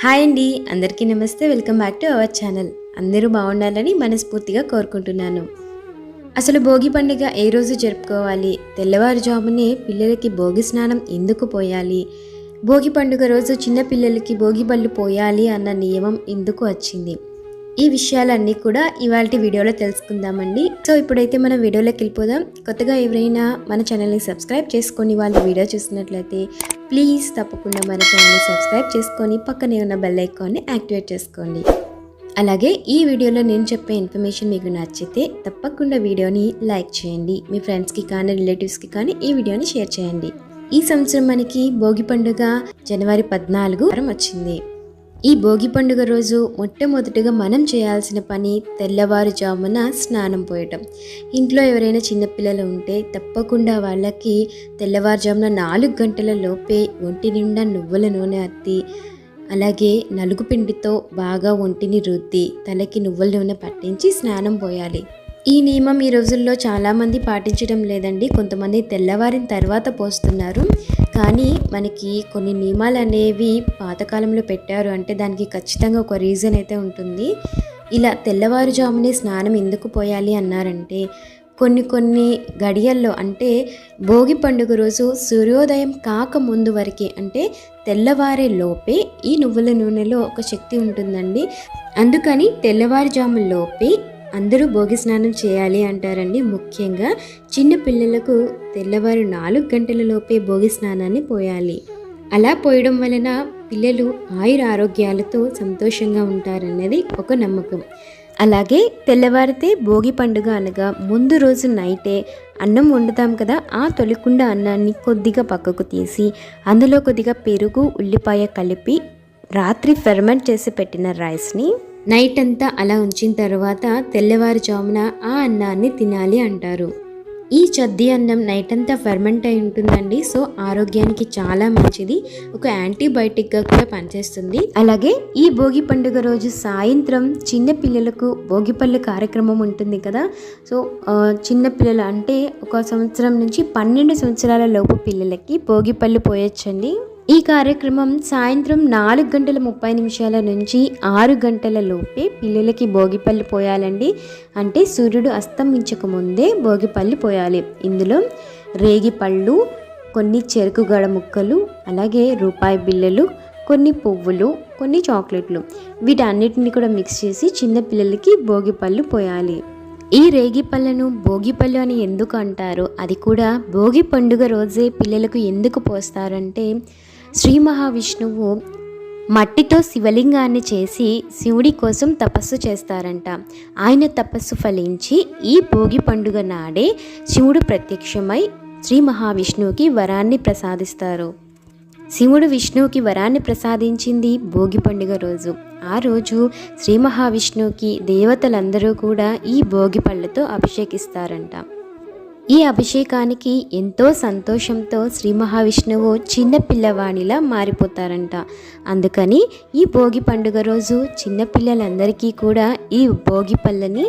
Hi అండి. అందరికీ నమస్తే. Welcome back to our channel. అందరూ బాగుండాలని మనస్ఫూర్తిగా కోరుకుంటున్నాను. అసలు భోగి పండుగ ఏ రోజు జరుపుకోవాలి? తెల్లవారుజామునే పిల్లలకి భోగి స్నానం ఎందుకు పోయాలి? భోగి పండుగ రోజు చిన్న పిల్లలకి భోగి బళ్ళు పోయాలి అన్న నియమం ఎందుకు వచ్చింది? ఈ విషయాలన్నీ కూడా ఇవాళ వీడియోలో తెలుసుకుందామండి. సో ఇప్పుడైతే మనం వీడియోలోకి వెళ్ళిపోదాం. కొత్తగా ఎవరైనా మన ఛానల్ని సబ్స్క్రైబ్ చేసుకొని వాళ్ళు వీడియో చూసినట్లయితే ప్లీజ్ తప్పకుండా మన ఛానల్ని సబ్స్క్రైబ్ చేసుకొని పక్కనే ఉన్న బెల్ ఐకాన్ని యాక్టివేట్ చేసుకోండి. అలాగే ఈ వీడియోలో నేను చెప్పే ఇన్ఫర్మేషన్ మీకు నచ్చితే తప్పకుండా వీడియోని లైక్ చేయండి. మీ ఫ్రెండ్స్కి కానీ రిలేటివ్స్కి కానీ ఈ వీడియోని షేర్ చేయండి. ఈ సంవత్సరం మనకి భోగి పండుగ జనవరి పద్నాలుగు వారం వచ్చింది. ఈ భోగి పండుగ రోజు మొట్టమొదటిగా మనం చేయాల్సిన పని తెల్లవారుజామున స్నానం పోయటం. ఇంట్లో ఎవరైనా చిన్నపిల్లలు ఉంటే తప్పకుండా వాళ్ళకి తెల్లవారుజామున నాలుగు గంటల లోపే ఒంటి నిండా నువ్వుల నూనె అత్తి అలాగే నలుగు పిండితో బాగా ఒంటిని రుద్ది తలకి నువ్వుల నూనె పట్టించి స్నానం పోయాలి. ఈ నియమం ఈ రోజుల్లో చాలామంది పాటించడం లేదండి. కొంతమంది తెల్లవారిన తర్వాత పోస్తున్నారు. కానీ మనకి కొన్ని నియమాలు అనేవి పాతకాలంలో పెట్టారు. అంటే దానికి ఖచ్చితంగా ఒక రీజన్ అయితే ఉంటుంది. ఇలా తెల్లవారుజామునే స్నానం ఎందుకు పోయాలి అన్నారంటే కొన్ని కొన్ని గడియల్లో అంటే భోగి పండుగ రోజు సూర్యోదయం కాక ముందు వరకే అంటే తెల్లవారే లోపే ఈ నువ్వుల నూనెలో ఒక శక్తి ఉంటుందండి. అందుకని తెల్లవారుజాము లోపే అందరూ భోగి స్నానం చేయాలి అంటారండి. ముఖ్యంగా చిన్న పిల్లలకు తెల్లవారు నాలుగు గంటల లోపే భోగి స్నానాన్ని పోయాలి. అలా పోయడం వలన పిల్లలు ఆయుర ఆరోగ్యాలతో సంతోషంగా ఉంటారన్నది ఒక నమ్మకం. అలాగే తెల్లవారితే భోగి పండుగ అనగా ముందు రోజు నైటే అన్నం వండుతాం కదా ఆ తొలికుండ అన్నాన్ని కొద్దిగా పక్కకు తీసి అందులో కొద్దిగా పెరుగు ఉల్లిపాయ కలిపి రాత్రి ఫెర్మెంట్ చేసి పెట్టిన రైస్ని నైట్ అంతా అలా ఉంచిన తర్వాత తెల్లవారుజామున ఆ అన్నాన్ని తినాలి అంటారు. ఈ చద్ది అన్నం నైట్ అంతా ఫెర్మెంట్ అయి ఉంటుందండి. సో ఆరోగ్యానికి చాలా మంచిది. ఒక యాంటీబయాటిక్గా కూడా పనిచేస్తుంది. అలాగే ఈ భోగి పండుగ రోజు సాయంత్రం చిన్న పిల్లలకు భోగిపళ్ళు కార్యక్రమం ఉంటుంది కదా. సో చిన్న పిల్లలు అంటే ఒక సంవత్సరం నుంచి పన్నెండు సంవత్సరాల లోపు పిల్లలకి భోగిపళ్ళు పోయొచ్చండి. ఈ కార్యక్రమం సాయంత్రం నాలుగు గంటల ముప్పై నిమిషాల నుంచి ఆరు గంటల లోపే పిల్లలకి భోగిపళ్ళు పోయాలండి. అంటే సూర్యుడు అస్తమించక ముందే భోగిపళ్ళు పోయాలి. ఇందులో రేగి పళ్ళు కొన్ని చెరుకు గడ ముక్కలు అలాగే రూపాయి బిళ్ళలు కొన్ని పువ్వులు కొన్ని చాక్లెట్లు. వీటన్నిటిని కూడా మిక్స్ చేసి చిన్న పిల్లలకి భోగిపళ్ళు పోయాలి. ఈ రేగిపళ్ళను భోగిపళ్ళు అని ఎందుకు అంటారు అది కూడా భోగి పండుగ రోజే పిల్లలకు ఎందుకు పోస్తారంటే శ్రీ మహావిష్ణువు మట్టితో శివలింగాన్ని చేసి శివుడి కోసం తపస్సు చేస్తారంట. ఆయన తపస్సు ఫలించి ఈ భోగి పండుగ నాడే శివుడు ప్రత్యక్షమై శ్రీ మహావిష్ణువుకి వరాన్ని ప్రసాదిస్తారు. శివుడు విష్ణువుకి వరాన్ని ప్రసాదించింది భోగి పండుగ రోజు. ఆ రోజు శ్రీ మహావిష్ణువుకి దేవతలందరూ కూడా ఈ భోగి పళ్ళతో అభిషేకిస్తారంట. ఈ అభిషేకానికి ఎంతో సంతోషంతో శ్రీ మహావిష్ణువు చిన్న పిల్లవాణిలా మారిపోతారంట. అందుకని ఈ భోగి పండుగ రోజు చిన్నపిల్లలందరికీ కూడా ఈ భోగి పళ్ళని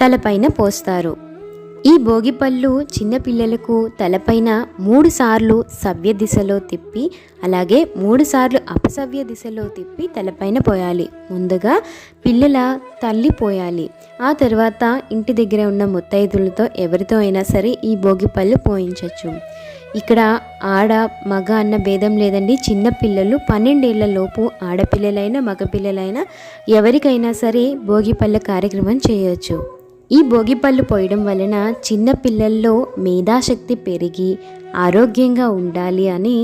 తలపైన పోస్తారు. ఈ భోగిపళ్ళు చిన్నపిల్లలకు తలపైన మూడుసార్లు సవ్య దిశలో తిప్పి అలాగే మూడుసార్లు అపసవ్య దిశలో తిప్పి తలపైన పోయాలి. ముందుగా పిల్లల తల్లి పోయాలి. ఆ తర్వాత ఇంటి దగ్గర ఉన్న ముత్తైదులతో ఎవరితో అయినా సరే ఈ భోగిపళ్ళు పోయించవచ్చు ఇక్కడ ఆడ మగ అన్న భేదం లేదండి. చిన్న పిల్లలు పన్నెండేళ్ళ లోపు ఆడపిల్లలైనా మగపిల్లలైనా ఎవరికైనా సరే భోగిపళ్ళ కార్యక్రమం చేయొచ్చు. ఈ భోగిపళ్ళు పోయడం వలన చిన్న పిల్లల్లో మేధాశక్తి పెరిగి ఆరోగ్యంగా ఉండాలి అని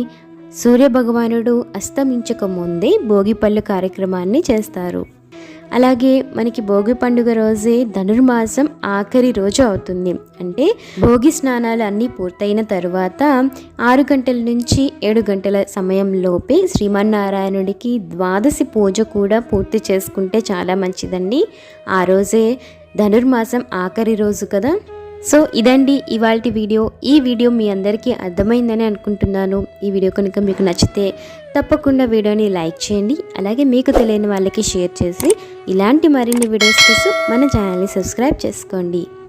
సూర్యభగవానుడు అస్తమించక ముందే భోగిపళ్ళు కార్యక్రమాన్ని చేస్తారు. అలాగే మనకి భోగి పండుగ రోజే ధనుర్మాసం ఆఖరి రోజు అవుతుంది. అంటే భోగి స్నానాలు అన్నీ పూర్తయిన తరువాత ఆరు గంటల నుంచి ఏడు గంటల సమయంలోపే శ్రీమన్నారాయణుడికి ద్వాదశి పూజ కూడా పూర్తి చేసుకుంటే చాలా మంచిదండి. ఆ రోజే ధనుర్మాసం ఆఖరి రోజు కదా? సో ఇదండి ఇవాళ వీడియో. ఈ వీడియో మీ అందరికీ అర్థమైందని అనుకుంటున్నాను. ఈ వీడియో కనుక మీకు నచ్చితే తప్పకుండా వీడియోని లైక్ చేయండి. అలాగే మీకు తెలియని వాళ్ళకి షేర్ చేసి ఇలాంటి మరిన్ని వీడియోస్ కోసం మన ఛానల్ని సబ్స్క్రైబ్ చేసుకోండి.